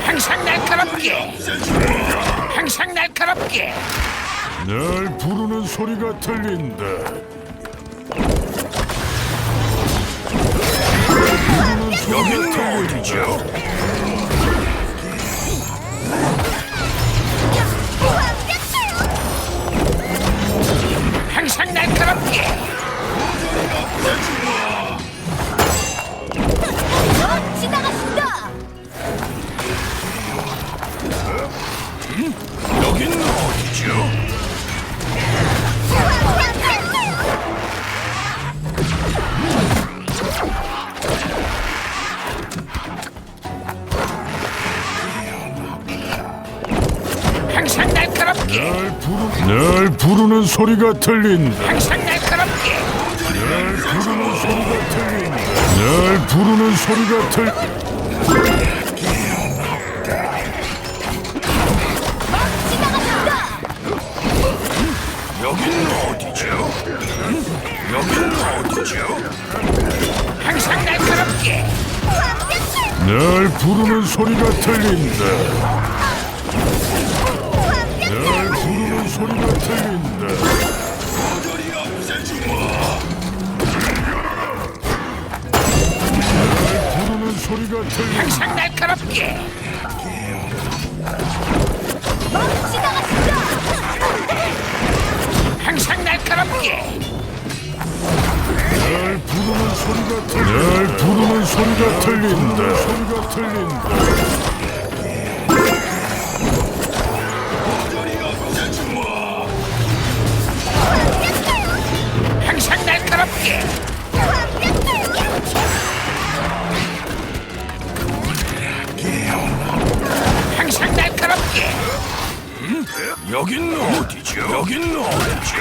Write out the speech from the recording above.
항상 날카롭게 항상 날카롭게 날 부르는 소리가 들린다. 부르는 소리가 들리죠. 여긴 어디죠? 항상 날카롭게 날 부르 날 부르는 소리가 들린다. 항상 날카롭게 날 부르는 소리가 들린다. 날 부르는 소리가 들. 여긴 어디죠? 여긴 어디죠? 항상 날카롭게 날 부르는 소리가 들린다. 날 부르는 소리가 들린다. 항상 날카롭게 날 부르는 소리가 들린다. 소리가 들린다. 항상 날카롭게 항상 날카롭게 여긴 어디죠? 여긴 어디죠?